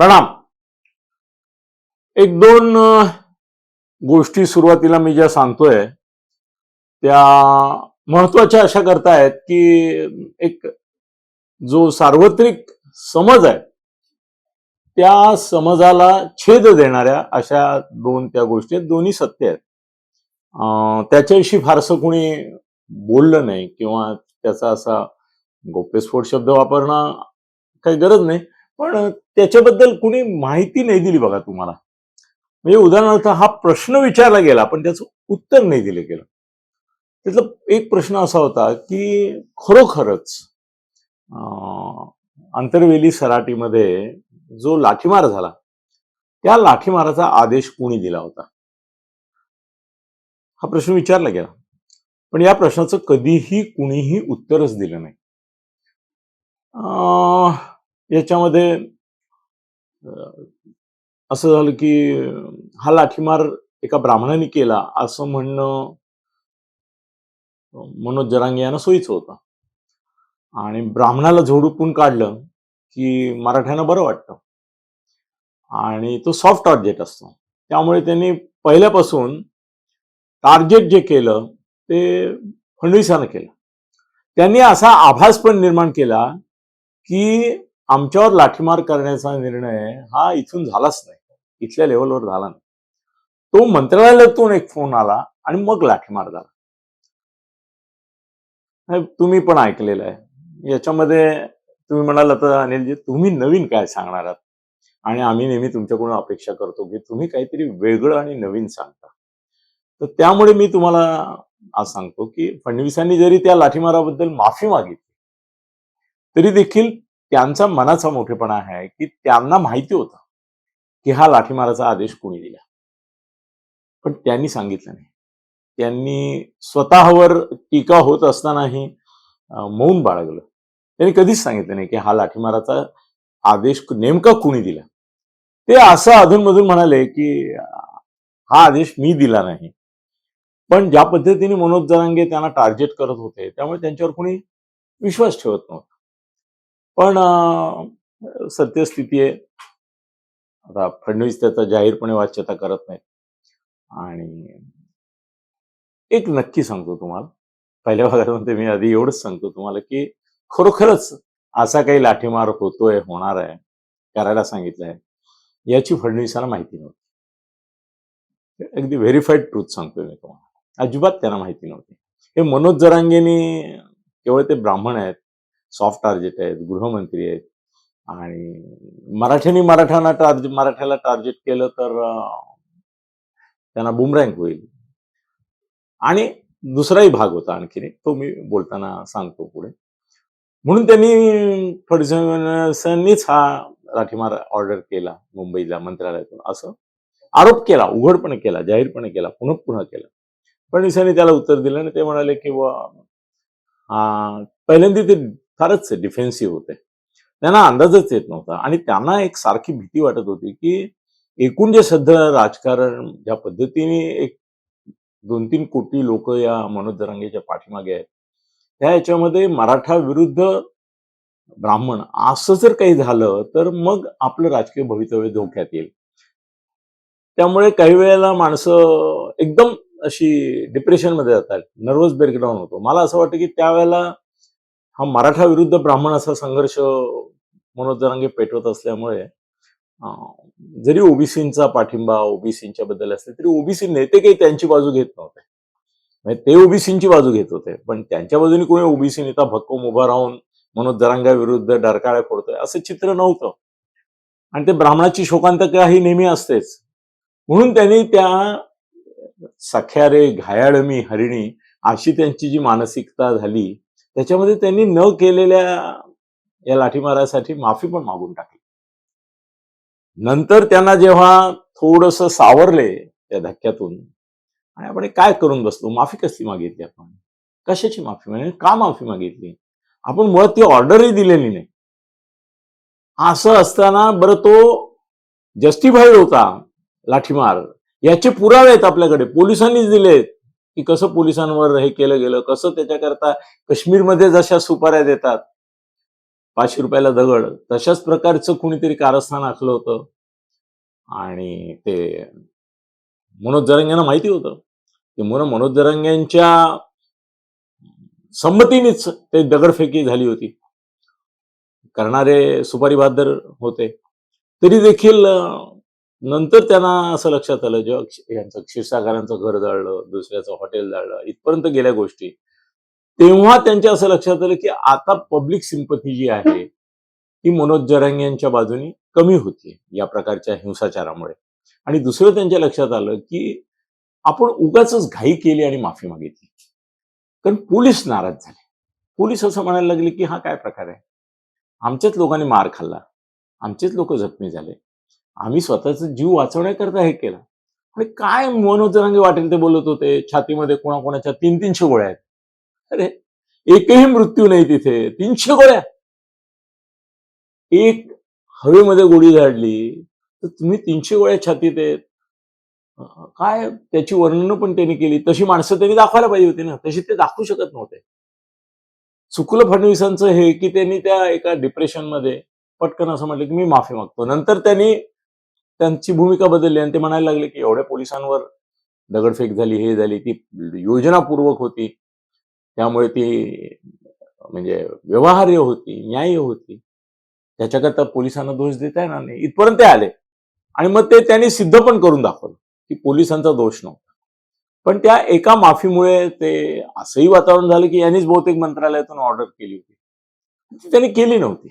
प्रणाम. एक दोन गोष्टी सुरुवातीला मी ज्या सांगतोय त्या महत्त्वाच्या अशा करतायत की एक जो सार्वत्रिक समज आहे त्या समजाला छेद देणाऱ्या अशा दोन त्या गोष्टी आहेत. दोन्ही सत्य आहेत. त्याच्याविषयी फारसं कुणी बोललं नाही किंवा त्याचा असा गोप्यस्फोट शब्द वापरणं काही गरज नाही. पण त्याच्याबद्दल कुणी माहिती नाही दिली बघा तुम्हाला. म्हणजे उदाहरणार्थ हा प्रश्न विचारला गेला पण त्याचं उत्तर नाही दिलं गेलं. त्यातला एक प्रश्न असा होता की खरोखरच अं, आंतरवेली सराटीमध्ये जो लाठीमार झाला त्या लाठीमाराचा आदेश कुणी दिला होता? हा प्रश्न विचारला गेला. पण या प्रश्नाचं कधीही कुणीही उत्तरच दिलं नाही. याच्यामध्ये असं झालं की हा लाठीमार एका ब्राह्मणाने केला असं म्हणणं मनोज जरांगे यांना सोयीचं होतं. आणि ब्राह्मणाला झोडपून काढलं की मराठ्यांना बरं वाटतं. आणि तो सॉफ्ट टार्गेट असतो. त्यामुळे त्यांनी पहिल्यापासून टार्गेट जे केलं ते फडणवीसानं केलं. त्यांनी असा आभास पण निर्माण केला की आमच्यावर लाठीमार करण्याचा निर्णय हा इथून झालाच नाही. इथल्या लेवलवर झाला नाही. तो मंत्रालयातून एक फोन आला आणि मग लाठीमार झाला. तुम्ही पण ऐकलेलं आहे. याच्यामध्ये तुम्ही म्हणाल आता अनिलजी तुम्ही नवीन काय सांगणार आहात? आणि आम्ही नेहमी तुमच्याकडून अपेक्षा करतो की तुम्ही काहीतरी वेगळं आणि नवीन सांगता. तर त्यामुळे मी तुम्हाला आज सांगतो की फडणवीसांनी जरी त्या लाठीमाराबद्दल माफी मागितली तरी देखील त्यांचा मनाचा मोठेपणा आहे की त्यांना माहिती होतं की हा लाठीमाराचा आदेश कोणी दिला. पण त्यांनी सांगितलं नाही. त्यांनी स्वतःवर टीका होत असतानाही मौन बाळगलं. त्यांनी कधीच सांगितलं नाही की हा लाठीमाराचा आदेश नेमका कुणी दिला. ते असं अधूनमधून म्हणाले की हा आदेश मी दिला नाही. पण ज्या पद्धतीने मनोज जरांगे त्यांना टार्गेट करत होते त्यामुळे त्यांच्यावर कोणी विश्वास ठेवत नव्हता. पण सत्यस्थिती आहे. आता फडणवीस त्याचा जाहीरपणे वाच्यता करत नाहीत. आणि एक नक्की सांगतो तुम्हाला. पहिल्या भागामध्ये मी आधी एवढंच सांगतो तुम्हाला की खरोखरच असा काही लाठीमार होतोय होणार आहे करायला सांगितलंय याची फडणवीसांना माहिती नव्हती. अगदी व्हेरीफाईड ट्रूथ सांगतोय मी तुम्हाला. अजिबात त्यांना माहिती नव्हती. हे मनोज जरांगेनी केवळ ते ब्राह्मण आहेत सॉफ्ट टार्गेट आहेत गृहमंत्री आहेत. आणि मराठ्यांनी मराठ्यांना टार्गेट मराठ्याला टार्गेट केलं तर त्यांना बुमरँक होईल. आणि दुसराही भाग होता आणखीन एक, तो मी बोलताना सांगतो पुढे. म्हणून त्यांनी फडणवीसांनीच हा लाठीमार ऑर्डर केला मुंबईला मंत्रालयातून. असं आरोप केला उघडपणे केला जाहीरपणे केला पुन्हा पुन्हा केला. फडणवीसांनी त्याला उत्तर दिलं आणि ते म्हणाले की बुवा, पहिल्यांदा ते फारच डिफेन्सिव्ह होते. त्यांना अंदाजच येत नव्हता. आणि त्यांना एक सारखी भीती वाटत होती की एकूण जे सध्या राजकारण ज्या पद्धतीने एक दोन तीन कोटी लोक या मनोज जरांगेच्या पाठीमागे आहेत त्या याच्यामध्ये मराठा विरुद्ध ब्राह्मण असं जर काही झालं तर मग आपलं राजकीय भवितव्य धोक्यात येईल. त्यामुळे काही वेळेला माणसं एकदम अशी डिप्रेशनमध्ये जातात. नर्वस ब्रेकडाऊन होतो. मला असं वाटतं की त्यावेळेला हा मराठा विरुद्ध ब्राह्मण असा संघर्ष मनोज जरांगे पेटवत असल्यामुळे जरी ओबीसींचा पाठिंबा ओबीसींच्या बद्दल असले तरी ओबीसी नेते काही त्यांची बाजू घेत नव्हते. म्हणजे ते ओबीसींची बाजू घेत होते पण त्यांच्या बाजूने कोणी ओबीसी नेता भक्कम उभा राहून मनोज विरुद्ध डरकाळ्या फोडतोय असं चित्र नव्हतं. आणि ते ब्राह्मणाची शोकांतका ही नेहमी असतेच. म्हणून त्यांनी त्या सख्या रे घायाळ मी हरिणी अशी त्यांची जी मानसिकता झाली त्याच्यामध्ये त्यांनी न केलेल्या या लाठीमारासाठी माफी पण मागून टाकली. नंतर त्यांना जेव्हा थोडस सावरले त्या धक्क्यातून आणि आपण काय करून बसलो? माफी कसली मागितली आपण? कशाची माफी मागितली? का माफी मागितली? आपण मुळात ती ऑर्डरही दिलेली नाही. असं असताना बरं तो जस्टिफाईड होता लाठीमार. याचे पुरावे आहेत आपल्याकडे. पोलिसांनीच दिलेत. की कसं पोलिसांवर हे केलं गेलं कसं त्याच्याकरता काश्मीरमध्ये जशा सुपाऱ्या देतात पाचशे रुपयाला दगड तशाच प्रकारचं कुणीतरी कारस्थान आखलं होतं. आणि ते मनोज जरंग्यांना माहिती होतं. की मन मनोज जरंग्यांच्या संमतीनेच ते दगडफेकी झाली होती. करणारे सुपारी बहादर होते. तरी देखील नंतर त्यांना असं लक्षात आलं जेव्हा यांचं क्षीरसागरांचं घर जाळलं दुसऱ्याचं हॉटेल जाळलं इथपर्यंत गेल्या गोष्टी. तेव्हा त्यांच्या असं लक्षात आलं की आता पब्लिक सिंपथी जी आहे ती मनोज जरांग यांच्या बाजूनी कमी होती या प्रकारच्या हिंसाचारामुळे. आणि दुसरं त्यांच्या लक्षात आलं की आपण उगाच घाई केली आणि माफी मागितली. कारण पोलीस नाराज झाले. पोलीस असं म्हणायला लागले की हा काय प्रकार आहे? आमच्याच लोकांनी मार खाल्ला. आमचेच लोक जखमी झाले. आम्ही स्वतःचा जीव वाचवण्याकरता हे केलं. आणि काय मनोज वाटेल ते बोलत होते छातीमध्ये कोणाकोणाच्या तीन तीनशे गोळ्या आहेत. अरे एकही मृत्यू नाही तिथे तीनशे गोळ्या. एक हवेमध्ये गोळी झाडली तर तुम्ही तीनशे गोळ्या छातीत आहेत. काय त्याची वर्णनं पण त्यांनी केली. तशी माणसं त्यांनी दाखवायला पाहिजे होती ना. तशी ते दाखवू शकत नव्हते. चुकलं फडणवीसांचं हे की त्यांनी त्या एका डिप्रेशनमध्ये पटकन असं म्हटलं की मी माफी मागतो. नंतर त्यांनी त्यांची भूमिका बदलली आणि ते म्हणायला लागले की एवढ्या पोलिसांवर दगडफेक झाली हे झाली ती योजनापूर्वक होती. त्यामुळे ती म्हणजे व्यवहार्य होती न्याय्य होती. त्याच्याकरता पोलिसांना दोष देता येणार नाही. इथपर्यंत ते आले. आणि मग ते त्यांनी सिद्ध पण करून दाखवलं की पोलिसांचा दोष नव्हता. पण त्या एका माफीमुळे ते असंही वातावरण झालं की यांनीच बहुतेक मंत्रालयातून ऑर्डर केली होती. ती त्यांनी केली नव्हती.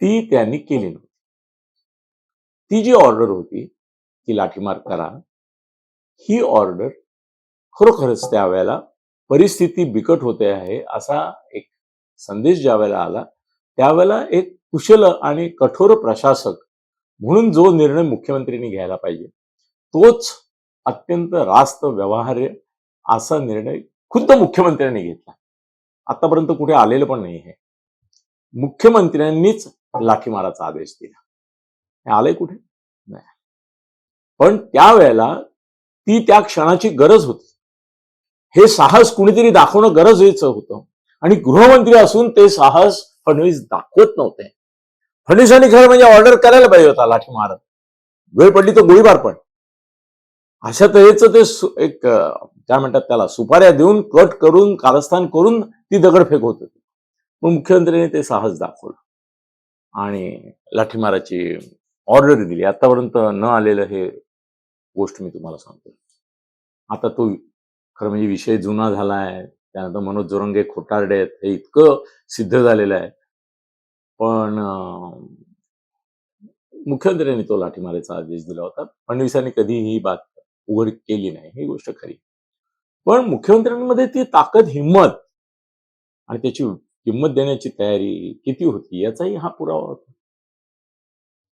ती त्यांनी केली नव्हती. ती जी ऑर्डर होती ती लाठीमार करा. ही ऑर्डर खरोखरच त्यावेळेला परिस्थिती बिकट होते आहे असा एक संदेश ज्या वेळेला आला त्यावेळेला एक कुशल आणि कठोर प्रशासक म्हणून जो निर्णय मुख्यमंत्र्यांनी घ्यायला पाहिजे तोच अत्यंत रास्त व्यवहार्य असा निर्णय खुद्द मुख्यमंत्र्यांनी घेतला. आतापर्यंत कुठे आलेलं पण नाही हे मुख्यमंत्र्यांनीच लाठीमाराचा आदेश दिला. आलंय कुठे? नाही. पण त्यावेळेला ती त्या क्षणाची गरज होती. हे साहस कुणीतरी दाखवणं गरजेचं होतं. आणि गृहमंत्री असून ते साहस फडणवीस दाखवत नव्हते. फडणवीसांनी खरं म्हणजे ऑर्डर करायला पाहिजे होता लाठी मारत. वेळ पडली तर गोळीबार पण. अशा तऱ्हेचं ते एक काय म्हणतात त्याला सुपाऱ्या देऊन कट करून कारस्थान करून ती दगडफेक होत होती. पण मुख्यमंत्र्यांनी ते साहस दाखवलं. आणि लाठीमाराची ऑर्डर दिली. आतापर्यंत न आलेलं हे गोष्ट मी तुम्हाला सांगतो. आता तो खरं म्हणजे विषय जुना झाला आहे त्यानंतर मनोज जोरंगे खोटारडे आहेत. हे इतकं सिद्ध झालेलं आहे. पण मुख्यमंत्र्यांनी तो लाठीमाराचा आदेश दिला होता. फडणवीसांनी कधीही ही बात उघड केली नाही. ही गोष्ट खरी. पण मुख्यमंत्र्यांमध्ये ती ताकद हिंमत आणि त्याची किंमत देण्याची तयारी किती होती याचाही हा पुरावा होता.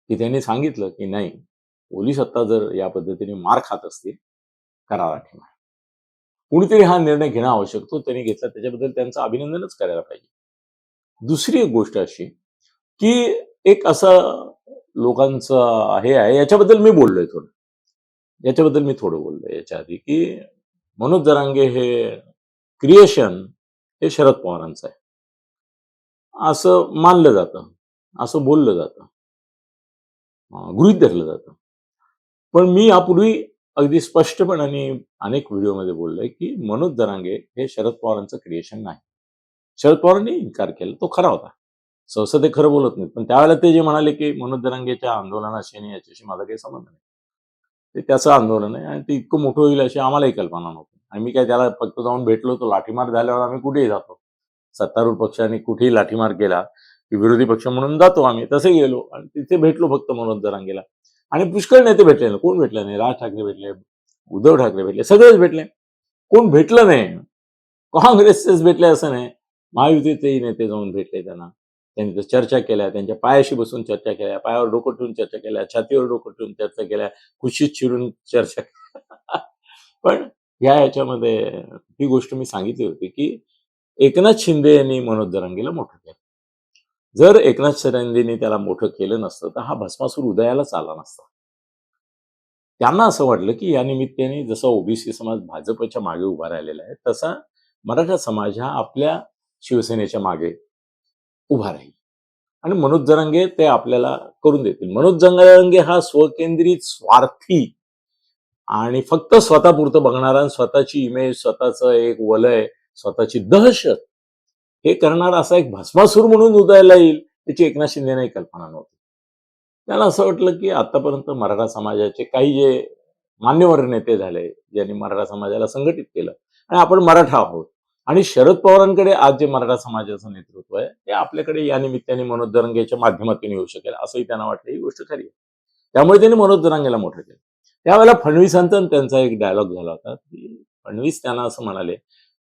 की त्यांनी सांगितलं की नाही पोलीस आत्ता जर या पद्धतीने मार खात असतील करा ठेवा कुणीतरी हा निर्णय घेणं आवश्यक तो त्यांनी घेतला. त्याच्याबद्दल त्यांचं अभिनंदनच करायला पाहिजे. दुसरी एक गोष्ट अशी की एक असं लोकांचं हे आहे याच्याबद्दल मी बोललोय थोडं. याच्याबद्दल मी थोडं बोललोय. याच्या आधी की मनोज जरांगे हे क्रिएशन हे शरद पवारांचं आहे. असं मानलं जातं असं बोललं जातं. गृहीत धरलं जातं. पण मी यापूर्वी अगदी स्पष्टपणाने अनेक व्हिडिओमध्ये बोललोय की मनोज दरांगे हे शरद पवारांचं क्रिएशन नाही. शरद पवारांनी इन्कार केला तो खरा होता. सहसा ते खरं बोलत नाहीत पण त्यावेळेला ते जे म्हणाले की मनोज दरांगेच्या आंदोलनाशी आणि याच्याशी माझा काही संबंध नाही ते त्याचं आंदोलन आहे आणि ते इतकं मोठं होईल अशी आम्हालाही कल्पना नव्हती. आणि मी काय त्याला फक्त जाऊन भेटलो तो लाठीमार झाल्यावर आम्ही कुठेही जातो. सत्तारूढ पक्षाने कुठेही लाठीमार केला विरोधी पक्ष म्हणून जातो आम्ही तसे गेलो आणि तिथे भेटलो फक्त मनोज दरांगेला. आणि पुष्कळ नेते भेटले ना कोण भेटले नाही? राज ठाकरे भेटले उद्धव ठाकरे भेटले सगळेच भेटले. कोण भेटलं नाही? काँग्रेसचेच भेटले असं नाही. महायुतीचेही नेते जाऊन भेटले त्यांना. त्यांनी चर्चा केल्या त्यांच्या पायाशी बसून चर्चा केल्या पायावर डोकं ठेवून चर्चा केल्या छातीवर डोकं ठेवून चर्चा केल्या खुशीत चिरून चर्चा केल्या. पण या याच्यामध्ये ही गोष्ट मी सांगितली होती की एकनाथ शिंदे यांनी मनोज जरांगेला मोठं केलं. जर एकनाथ शिंदेनी त्याला मोठं केलं नसतं तर हा भस्मासूर उदयालाच आला नसता. त्यांना असं वाटलं की या निमित्ताने जसा ओबीसी समाज भाजपच्या मागे उभा राहिलेला आहे तसा मराठा समाज हा आपल्या शिवसेनेच्या मागे उभा राहील. आणि मनोज जरांगे ते आपल्याला करून देतील. मनोज जरांगे हा स्वकेंद्रित स्वार्थी आणि फक्त स्वतःपुरतं बघणारा आणि स्वतःची इमेज स्वतःचं एक वलय स्वतःची दहशत हे करणारा असा एक भस्मासूर म्हणून उदयाला येईल त्याची एकनाथ शिंदेनाही कल्पना नव्हती. त्याला असं वाटलं की आतापर्यंत मराठा समाजाचे काही जे मान्यवर नेते झाले ज्यांनी मराठा समाजाला संघटित केलं आणि आपण मराठा आहोत आणि शरद पवारांकडे आज जे मराठा समाजाचं नेतृत्व आहे ते आपल्याकडे या निमित्ताने मनोज दरंगेच्या माध्यमातून येऊ शकेल असंही त्यांना वाटलं. ही गोष्ट खरी आहे. त्यामुळे त्यांनी मनोज दरंगेला मोठं केलं. त्यावेळेला फडणवीसांचा आणि त्यांचा एक डायलॉग झाला होता की फडणवीस त्यांना असं म्हणाले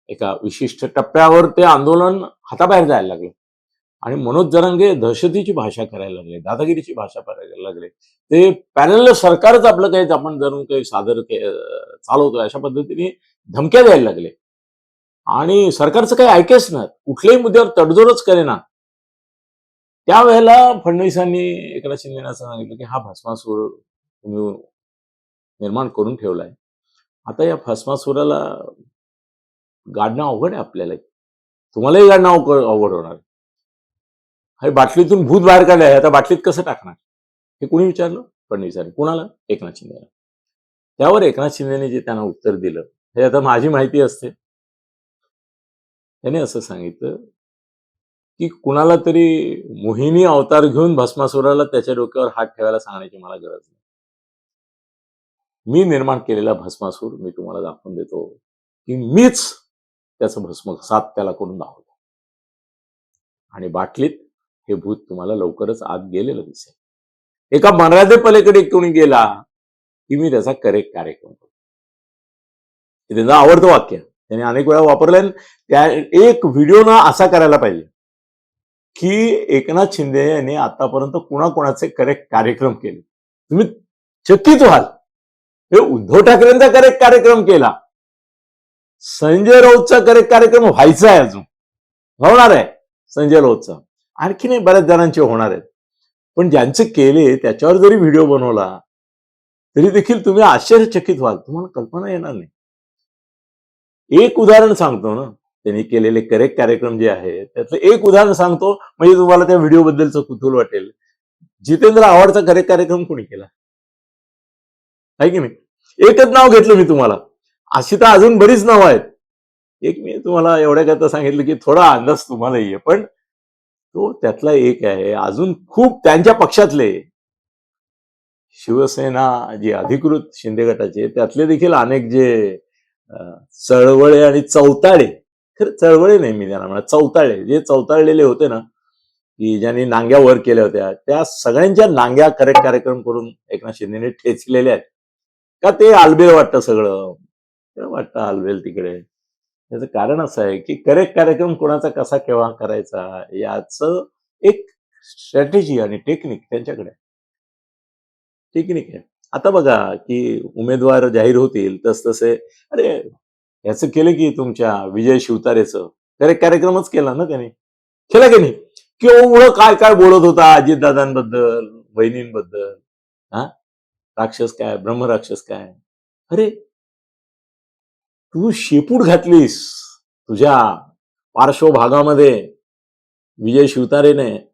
एका विशिष्ट टप्प्यावर ते आंदोलन हाताबाहेर जायला लागले. आणि मनोज जरांगे दहशतीची भाषा करायला लागले दादागिरीची भाषा करायला लागले. ते पॅनल सरकारच आपलं काही आपण जर काही सादर के- चालवतोय अशा पद्धतीने धमक्या द्यायला लागले. आणि सरकारचं काही ऐकेच ना कुठल्याही मुद्द्यावर तडजोडच करेना. त्यावेळेला फडणवीसांनी एकनाथ शिंदेना असं सांगितलं की हा भस्मासूर तुम्ही निर्माण करून ठेवलाय. आता या भस्मासुराला गाडणं अवघड आहे आपल्याला. तुम्हालाही गाडणं अवघड अवघड होणार. हे बाटलीतून भूत बाहेर काढले आहे आता बाटलीत कसं टाकणार? हे कुणी विचारलं? फडणवीसांनी कुणाला? एकनाथ शिंदेला. त्यावर एकनाथ शिंदेने जे त्यांना उत्तर दिलं हे आता माझी माहिती असते. त्याने असं सांगितलं की कुणाला तरी मोहिनी अवतार घेऊन भस्मासुराला त्याच्या डोक्यावर हात ठेवायला सांगण्याची मला गरज नाही. मी निर्माण केलेला भस्मासूर मी तुम्हाला दाखवून देतो की मीच त्याचं भस्म सात त्याला करून दाखवतो आणि बाटलीत हे भूत तुम्हाला लवकरच आत गेलेलं दिसेल. एका मर्यादेपलीकडे कोणी गेला की मी त्याचा करेक्ट कार्यक्रम करतो. त्यांचं आवडतं वाक्य. त्याने अनेक वेळा वापरलंय त्या एक व्हिडिओ ना असा करायला पाहिजे की एकनाथ शिंदे यांनी आतापर्यंत कोणाकोणाचे करेक्ट कार्यक्रम केले. तुम्ही चकित व्हाल. हे उद्धव ठाकरेंचा करेक्ट कार्यक्रम केला. संजय राऊतचा करेक्ट कार्यक्रम व्हायचा आहे अजून. होणार आहे संजय राऊतचा. आणखी नाही बऱ्याच जणांचे होणार आहेत. पण ज्यांचे केले त्याच्यावर जरी व्हिडिओ बनवला तरी देखील तुम्ही आश्चर्यचकित व्हाल. तुम्हाला कल्पना येणार नाही. एक उदाहरण सांगतो ना. त्यांनी केलेले करेक्ट कार्यक्रम जे आहे त्यातलं एक उदाहरण सांगतो. म्हणजे तुम्हाला त्या व्हिडिओ बद्दलचं कुतूल वाटेल. जितेंद्र आव्हाडचा करेक्ट कार्यक्रम कोणी केला? आहे की नाही? एकच नाव घेतलं मी तुम्हाला. अशी तर अजून बरीच नावं आहेत. एक मी तुम्हाला एवढ्या करता सांगितलं की थोडा अंदाज तुम्हाला येईल पण तो त्यातला एक आहे. अजून खूप त्यांच्या पक्षातले शिवसेना जी अधिकृत शिंदे गटाचे त्यातले देखील अनेक जे चळवळे आणि चौताळे खरं चळवळे नाही मी त्यांना म्हणा चौताळे जे चौताळलेले होते ना की ज्यांनी नांग्या वर केल्या होत्या त्या सगळ्यांच्या नांग्या करेक्ट कार्यक्रम करून एकनाथ शिंदेने ठेचलेल्या आहेत. का ते आलबेल वाटतं सगळं? वाटतं आलबेल तिकडे. याचं कारण असं आहे की करेक्ट कार्यक्रम कोणाचा कसा केव्हा करायचा याचं एक स्ट्रॅटेजी आणि टेक्निक त्यांच्याकडे टेक्निक आहे. आता बघा की उमेदवार जाहीर होतील तस तसे अरे याचं केलं की तुमच्या विजय शिवतारेचं. करेक्ट कार्यक्रमच केला ना त्याने? केला की नाही? केवढं काय काय बोलत होता अजितदादांबद्दल बहिणींबद्दल हा? राक्षस काय? ब्रह्मराक्षस काय? अरे तू शेपूट घातलीस तुझ्या पार्श्वभागामध्ये विजय शिवतारेने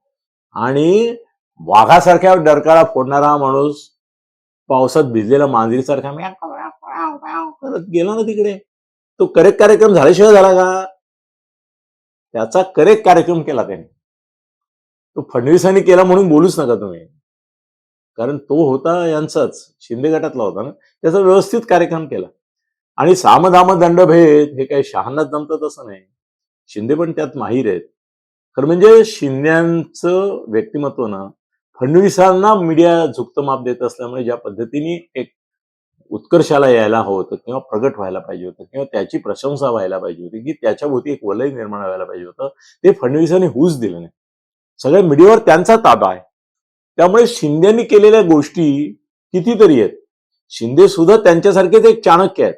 आणि वाघासारख्या डरकाळा फोडणारा माणूस पावसात भिजलेला मांजरीसारखा करत गेला ना तिकडे. तो करेक्ट कार्यक्रम झाल्याशिवाय झाला का? त्याचा करेक्ट कार्यक्रम केला त्याने. तो फडणवीसांनी केला म्हणून बोलूच नका तुम्ही. कारण तो होता यांचाच शिंदे गटातला होता ना. त्याचा व्यवस्थित कार्यक्रम केला. आणि सामधाम दंडभेद हे काही शहानाच जमतं तसं नाही. शिंदे पण त्यात माहीर आहेत. खरं म्हणजे शिंद्यांचं व्यक्तिमत्व ना फडणवीसांना मीडिया झुकतं माप देत असल्यामुळे ज्या पद्धतीने एक उत्कर्षाला यायला हवं होतं किंवा प्रगट व्हायला पाहिजे होतं किंवा त्याची प्रशंसा व्हायला पाहिजे होती की त्याच्या भोवती एक वलय निर्माण व्हायला पाहिजे होतं ते फडणवीसांनी होऊच दिलं नाही. सगळ्या मीडियावर त्यांचा ताबा आहे. त्यामुळे शिंदेनी केलेल्या गोष्टी कितीतरी आहेत. शिंदे सुद्धा त्यांच्यासारखेच एक चाणक्य आहेत.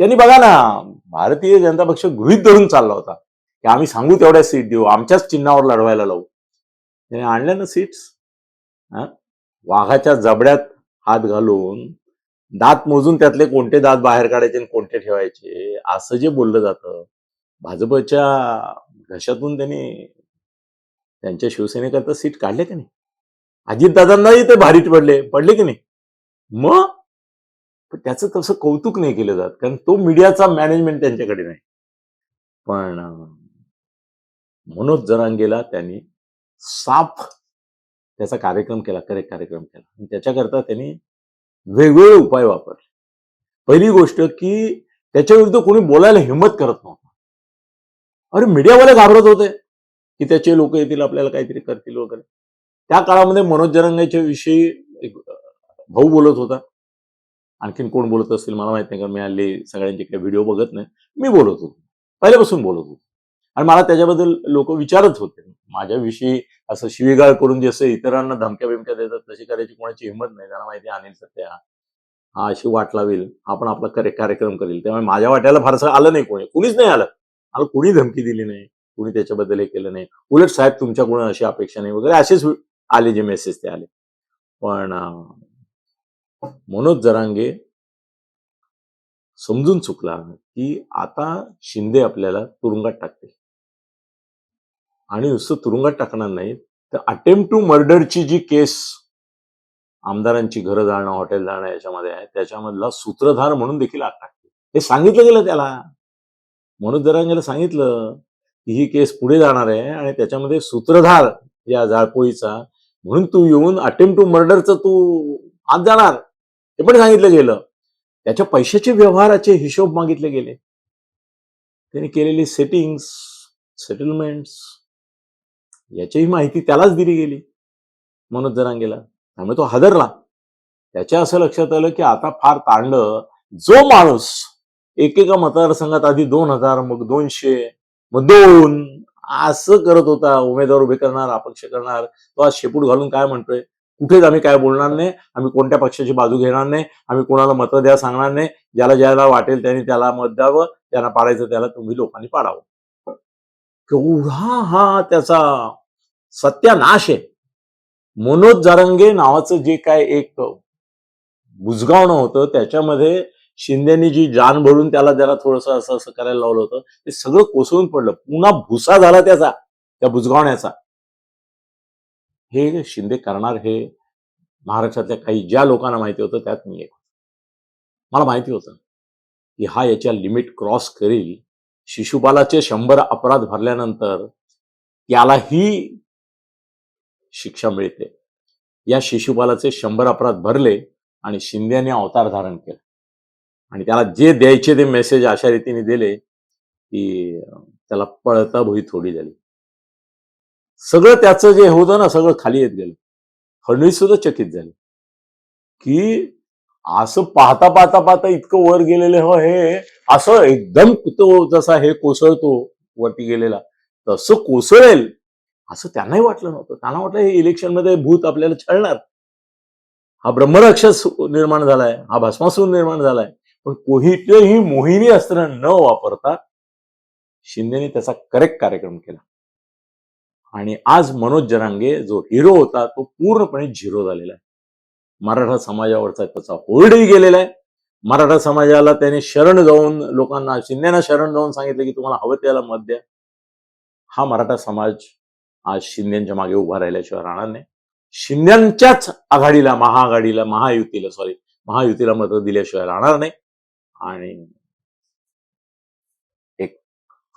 त्यांनी बघा ना भारतीय जनता पक्ष गृहित धरून चालला होता. की आम्ही सांगू तेवढ्या सीट देऊ आमच्याच चिन्हावर लढवायला लावू. त्याने आणल्या ना सीट्स? वाघाच्या जबड्यात हात घालून दात मोजून त्यातले कोणते दात बाहेर काढायचे आणि कोणते ठेवायचे असं जे बोललं जातं भाजपच्या घशातून त्यांनी त्यांच्या शिवसेनेकरता सीट काढले की नाही? अजितदादांनाही ते भारीत पडले पडले की नाही? मग? पण त्याचं तसं कौतुक नाही केलं जात कारण तो मीडियाचा मॅनेजमेंट त्यांच्याकडे नाही. पण मनोज जरांगेला त्यांनी साफ त्याचा कार्यक्रम केला करेक्ट कार्यक्रम केला. आणि त्याच्याकरता त्यांनी वेगवेगळे उपाय वापरले. पहिली गोष्ट की त्याच्या विरुद्ध कोणी बोलायला हिंमत करत नव्हतं. अरे मीडियावाले घाबरत होते की त्याचे लोक येतील आपल्याला काहीतरी करतील वगैरे. त्या काळामध्ये मनोज जरांगेच्या विषयी एक भाऊ बोलत होता. आणखीन कोण बोलत असतील मला माहीत नाही कारण मी हल्ली सगळ्यांचे काही व्हिडिओ बघत नाही. मी बोलत होतो. पहिल्यापासून बोलत होतो. आणि मला त्याच्याबद्दल लोक विचारत होते. माझ्याविषयी असं शिवीगाळ करून जसं इतरांना धमक्या बिमक्या देतात तशी करायची कोणाची हिंमत नाही. त्यांना माहिती आहे अनिल सत्या हा अशी वाट लावेल. आपण आपला करे कार्यक्रम करेल. त्यामुळे माझ्या वाट्याला फारसं आलं नाही कोणी. कुणीच नाही आलं. मला कुणी धमकी दिली नाही. कुणी त्याच्याबद्दल हे केलं नाही. उलट साहेब तुमच्याकडून अशी अपेक्षा नाही वगैरे असेच आले जे मेसेज ते आले. पण मनोज जरांगे समजून चुकला की आता शिंदे आपल्याला तुरुंगात टाकतील. आणि नुसतं तुरुंगात टाकणार नाही तर अटेम्प्ट टू मर्डरची जी केस आमदारांची घरं जाणं हॉटेल जाणं याच्यामध्ये आहे त्याच्यामधला सूत्रधार म्हणून देखील आत टाकतील. हे सांगितलं गेलं त्याला. मनोज जरांगेला सांगितलं की ही केस पुढे जाणार आहे आणि त्याच्यामध्ये सूत्रधार या जाळपोळीचा म्हणून तू येऊन अटेम्प्ट टू मर्डरचं तू आत जाणार. हे पण सांगितलं गेलं. त्याच्या पैशाचे व्यवहाराचे हिशोब मागितले गेले. त्यांनी केलेली सेटिंग्स सेटलमेंट्स याचीही माहिती त्यालाच दिली गेली. मनोज जरांगेला. त्यामुळे तो हादरला. त्याच्या असं लक्षात आलं की आता फार ताणलं जो माणूस एकेका मतदारसंघात आधी दोन हजार मग दोनशे मग दोन असं करत होता उमेदवार उभे करणार अपक्ष करणार तो आज शेपूट घालून काय म्हणतोय? कुठेच आम्ही काय बोलणार नाही. आम्ही कोणत्या पक्षाची बाजू घेणार नाही. आम्ही कोणाला मतं द्या सांगणार नाही. ज्याला ज्याला वाटेल त्यांनी त्याला मत द्यावं. ज्यांना पाडायचं त्याला तुम्ही लोकांनी पाडावं. केवढा हा त्याचा सत्यानाश आहे. मनोज जारंगे नावाचं जे काय एक बुजगावणं होतं त्याच्यामध्ये शिंदेनी जी जान भरून त्याला जरा थोडस असं असं करायला लावलं होतं. ते सगळं कोसळून पडलं. पुन्हा भुसा झाला त्याचा त्या बुजगावण्याचा हे शिंदे करणार हे महाराष्ट्रातल्या काही ज्या लोकांना माहिती होतं त्यात मी एक मला माहिती होतं की हा याच्या लिमिट क्रॉस करील. शिशुपालाचे शंभर अपराध भरल्यानंतर त्यालाही शिक्षा मिळते. या शिशुपालाचे शंभर अपराध भरले आणि शिंदेने अवतार धारण केला. आणि त्याला जे द्यायचे ते मेसेज अशा रीतीने दिले की त्याला पळता भुई थोडी झाली. सगळं त्याचं जे होतं ना सगळं खाली येत गेलं. फडणवीस सुद्धा चकित झाले. की असं पाहता पाहता पाहता इतकं वर गेलेलं हो हे असं एकदम तो जसा हे कोसळतो वरती गेलेला तसं कोसळेल. असं त्यांनाही वाटलं नव्हतं. त्यांना वाटलं हे इलेक्शनमध्ये भूत आपल्याला छळणार. हा ब्रह्मराक्षस निर्माण झालाय. हा भस्मासूर निर्माण झालाय. पण कोणीही मोहिनी अस्त्र न वापरता शिंदेने त्याचा करेक्ट कार्यक्रम केला. आणि आज मनोज जरांगे जो हिरो होता तो पूर्णपणे झिरो झालेला आहे. मराठा समाजावरचा त्याचा होल्डही गेलेला आहे. मराठा समाजाला त्याने शरण जाऊन लोकांना शिंदेना शरण जाऊन सांगितलं की तुम्हाला हवं त्याला मत द्या. हा मराठा समाज आज शिंदेच्या मागे उभा राहिल्याशिवाय राहणार नाही. शिंद्यांच्याच आघाडीला महाआघाडीला महायुतीला सॉरी महायुतीला मतं दिल्याशिवाय राहणार नाही. आणि एक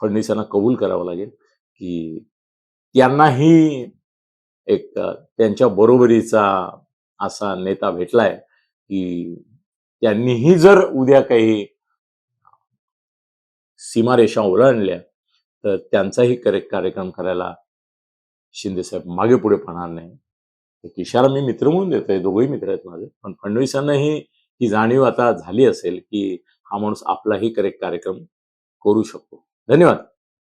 फडणवीसांना कबूल करावं लागेल की त्यांनाही एक त्यांच्या बरोबरीचा असा नेता भेटलाय की त्यांनीही जर उद्या काही सीमारेषा ओलांडल्या तर त्यांचाही करेक्ट कार्यक्रम करायला शिंदेसाहेब मागे पुढे पाहणार नाही. एक इशारा मी मित्र म्हणून देतोय दोघंही मित्र आहेत माझे. पण फडणवीसांनाही ही जाणीव आता झाली असेल की हा माणूस आपलाही करेक्ट कार्यक्रम करू शकतो. धन्यवाद.